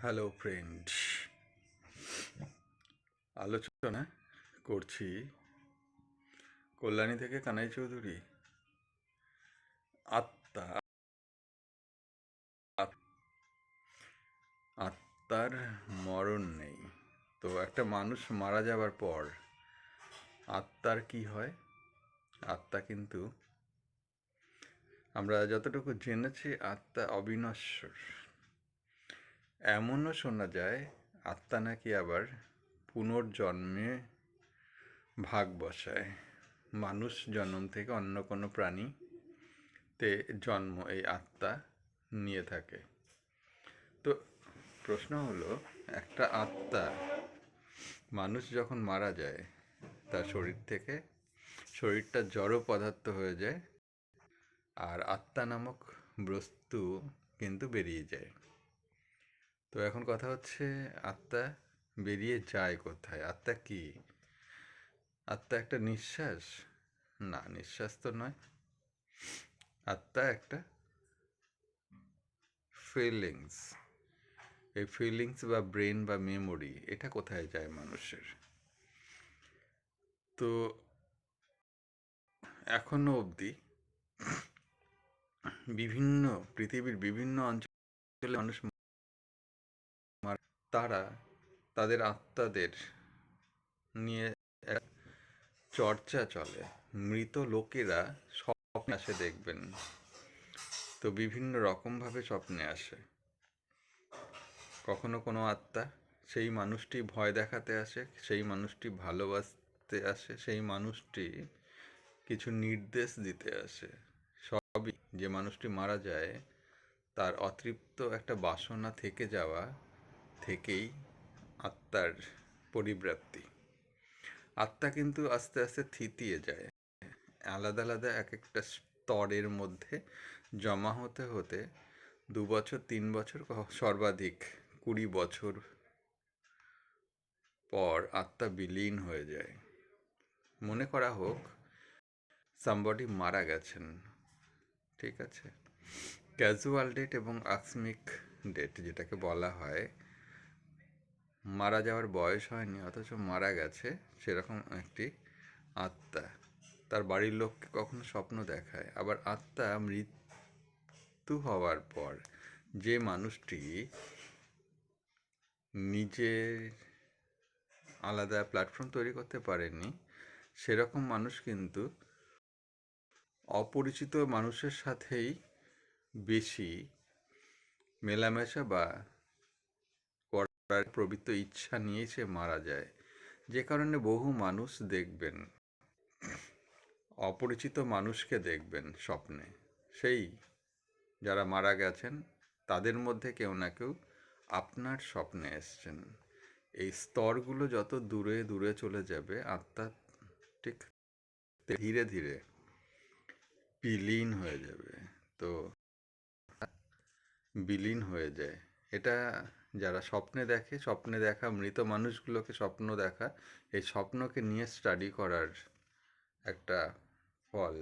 Hello friend আলোচনা করছি কল্যাণী থেকে কানাই চৌধুরী। আত্মা। আত- আত্মার মরণ নেই। তো একটা মানুষ মারা যাবার পর আত্মার কি হয়? আত্মা কিন্তু আমরা যতটুকু জেনেছি, আত্মা অবিনশ্বর। এমনও শোনা যায়, আত্মা নাকি আবার পুনর্জন্মে ভাগ বসায়। মানুষ জন্ম থেকে অন্য কোনো প্রাণীতে জন্ম এই আত্মা নিয়ে থাকে। তো প্রশ্ন হলো, একটা আত্মা মানুষ যখন মারা যায়, তার শরীর থেকে শরীরটা জড় পদার্থ হয়ে যায় আর আত্মা নামক বস্তু কিন্তু বেরিয়ে যায়। তো এখন কথা হচ্ছে আত্মা বেরিয়ে যায় কোথায়? আত্মা কি? আত্মা একটা নিঃশ্বাস? না, নিঃশ্বাস তো নয়। আত্মা একটা ফিলিংস এই ফিলিংস বা ব্রেন বা মেমোরি এটা কোথায় যায় মানুষের? তো এখনও অবধি বিভিন্ন পৃথিবীর বিভিন্ন অঞ্চলে মানুষ তারা তাদের আত্মাদের নিয়ে চর্চা চলে। মৃত লোকেরা স্বপ্নে আসে, দেখবেন। তো বিভিন্ন রকমভাবে স্বপ্নে আসে। কখনো কোনো আত্মা, সেই মানুষটি ভয় দেখাতে আসে, সেই মানুষটি ভালোবাসতে আসে, সেই মানুষটি কিছু নির্দেশ দিতে আসে। সবই যে মানুষটি মারা যায়, তার অতৃপ্ত একটা বাসনা থেকে যাওয়া থেকেই আত্মার পরিব্রাপ্তি। আত্মা কিন্তু আস্তে আস্তে থিতিয়ে যায়। আলাদা আলাদা এক একটা স্তরের মধ্যে জমা হতে হতে দু বছর, তিন বছর সর্বাধিক কুড়ি বছর পর আত্মা বিলীন হয়ে যায়। মনে করা হোক সামবডি মারা গেছেন, ঠিক আছে? ক্যাজুয়াল ডেট এবং আকস্মিক ডেট যেটাকে বলা হয় মারা যাওয়ার বয়স হয়নি, অথচ মারা গেছে সেরকম একটি আত্মা। তার বাড়ির লোককে কখনো স্বপ্ন দেখায়, আবার আত্মা মৃত্যু হওয়ার পর যে মানুষটি নিজে আলাদা প্ল্যাটফর্ম তৈরি করতে পারেনি, সেরকম মানুষ কিন্তু অপরিচিত মানুষের সাথেই বেশি মেলামেশা বা করার প্রবৃত্ত ইচ্ছা নিয়েই সে মারা যায়। যে কারণে বহু মানুষ দেখবেন, অপরিচিত মানুষকে দেখবেন স্বপ্নে। সেই যারা মারা গেছেন, তাদের মধ্যে কেউ না কেউ আপনার স্বপ্নে এসছেন। এই স্তরগুলো যত দূরে দূরে চলে যাবে, আত্মা ঠিক ধীরে ধীরে বিলীন হয়ে যাবে। তো বিলীন হয়ে যায়। এটা যারা স্বপ্নে দেখে, স্বপ্নে দেখা, মৃত মানুষগুলোকে স্বপ্ন দেখা, এই স্বপ্নকে নিয়ে স্টাডি করার একটা ফল।